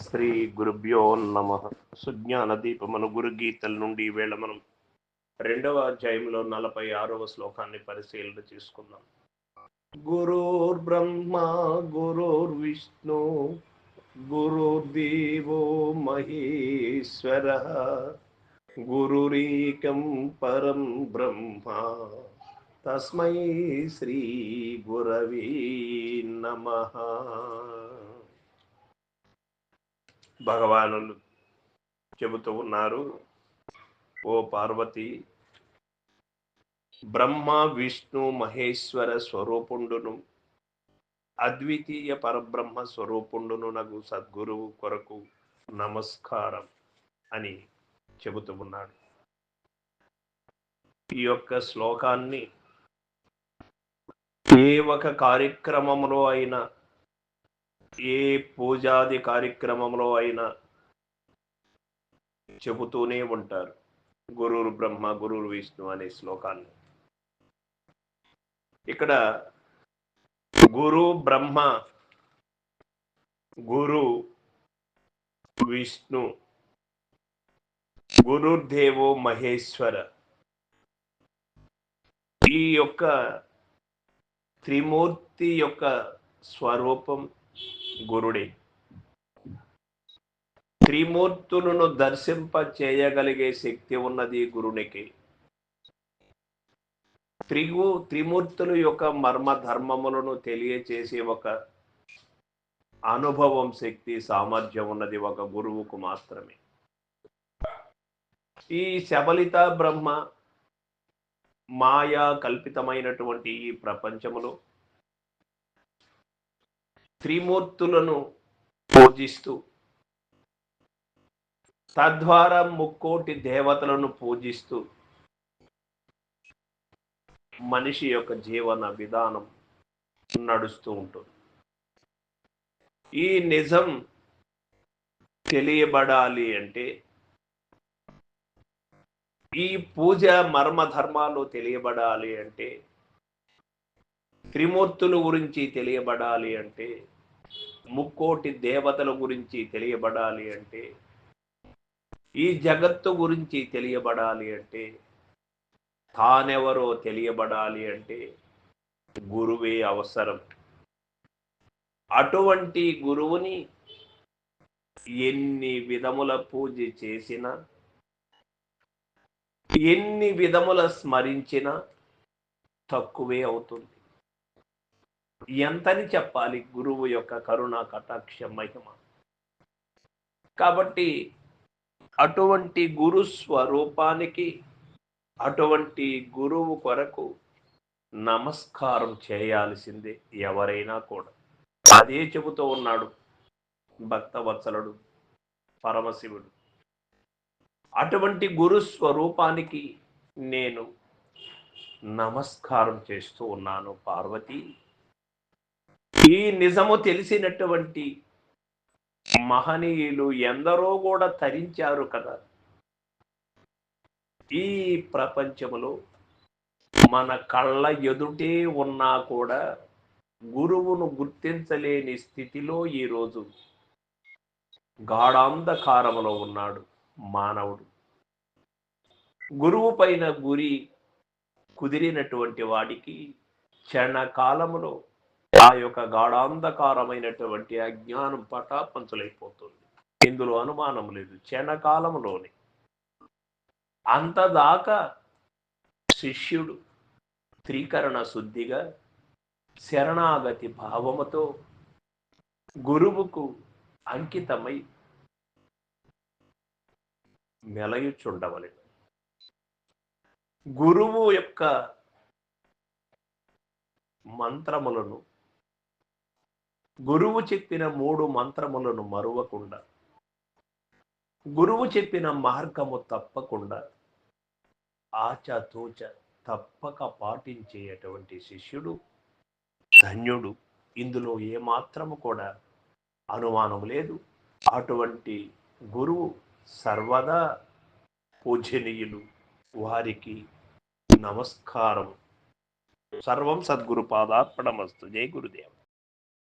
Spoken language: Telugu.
శ్రీ గురుభ్యో నమ. సుజ్ఞాన దీపమను గురు గీతల నుండి ఈవేళ మనం రెండవ అధ్యాయంలో నలభై ఆరవ శ్లోకాన్ని పరిశీలన చేసుకుందాం. గురుర్ బ్రహ్మ గురుర్ విష్ణు గురుర్దేవో మహేశ్వర గురురీకం పరం బ్రహ్మ తస్మై శ్రీ గురవే నమః. భగవానులు చెబుతూ ఉన్నారు. ఓ పార్వతి బ్రహ్మ విష్ణు మహేశ్వర స్వరూపుండును అద్వితీయ పరబ్రహ్మ స్వరూపుండును నగు సద్గురువు కొరకు నమస్కారం అని చెబుతూ ఉన్నాడు. ఈ యొక్క శ్లోకాన్ని ఏ ఒక కార్యక్రమంలో అయినా ఏ పూజాది కార్యక్రమంలో అయినా చెబుతూనే ఉంటారు. గురువు బ్రహ్మ గురురు విష్ణు అనే శ్లోకాన్ని. ఇక్కడ గురు బ్రహ్మ గురు విష్ణు గురుర్దేవో మహేశ్వర ఈ యొక్క త్రిమూర్తి యొక్క స్వరూపం గురుడే. త్రిమూర్తులను దర్శింప చేయగలిగే శక్తి ఉన్నది గురునికి. త్రిగు త్రిమూర్తుల యొక్క మర్మ ధర్మములను తెలియచేసే ఒక అనుభవం శక్తి సామర్థ్యం ఉన్నది ఒక గురువుకు మాత్రమే. ఈ శబలిత బ్రహ్మ మాయా కల్పితమైనటువంటి ఈ ప్రపంచములో త్రిమూర్తులను పూజిస్తూ తద్వారా ముక్కోటి దేవతలను పూజిస్తూ మనిషి యొక్క జీవన విధానం నడుస్తూ ఉంటుంది. ఈ నిజం తెలియబడాలి అంటే ఈ పూజ మర్మధర్మాలు తెలియబడాలి అంటే త్రిమూర్తుల గురించి తెలియబడాలి అంటే ముక్కోటి దేవతల గురించి తెలియబడాలి అంటే ఈ జగత్తు గురించి తెలియబడాలి అంటే తానెవరో తెలియబడాలి అంటే గురువే అవసరం. అటువంటి గురువుని ఎన్ని విధముల పూజ చేసినా ఎన్ని విధముల స్మరించినా తక్కువే అవుతుంది. ఎంతని చెప్పాలి? గురువు యొక్క కరుణ కటాక్ష మహిమ. కాబట్టి అటువంటి గురు స్వరూపానికి అటువంటి గురువు కొరకు నమస్కారం చేయాల్సిందే ఎవరైనా కూడా. అదే చెబుతూ ఉన్నాడు భక్తవత్సలుడు పరమశివుడు. అటువంటి గురు స్వరూపానికి నేను నమస్కారం చేస్తూ ఉన్నాను పార్వతి. ఈ నిజము తెలిసినటువంటి మహనీయులు ఎందరో కూడా తరించారు కదా. ఈ ప్రపంచములో మన కళ్ళ ఎదుటే ఉన్నా కూడా గురువును గుర్తించలేని స్థితిలో ఈరోజు గాఢాంధకారములో ఉన్నాడు మానవుడు. గురువు పైన గురి కుదిరినటువంటి వాడికి క్షణకాలములో ఆ యొక్క గాఢాంధకారమైనటువంటి అజ్ఞానం పటాపంచులైపోతుంది. ఇందులో అనుమానం లేదు. క్షణకాలంలోనే అంతదాకా శిష్యుడు త్రీకరణ శుద్ధిగా శరణాగతి భావముతో గురువుకు అంకితమై మెలయుచుండవలెను. గురువు యొక్క మంత్రములను గురువు చెప్పిన మూడు మంత్రములను మరువకుండా గురువు చెప్పిన మార్గము తప్పకుండా ఆచతూచ తప్పక పాటించేటువంటి శిష్యుడు ధన్యుడు. ఇందులో ఏమాత్రము కూడా అనుమానం లేదు. అటువంటి గురువు సర్వదా పూజనీయులు. వారికి నమస్కారం సర్వం సద్గురు పాదార్పణమస్తు. జై గురుదేవ.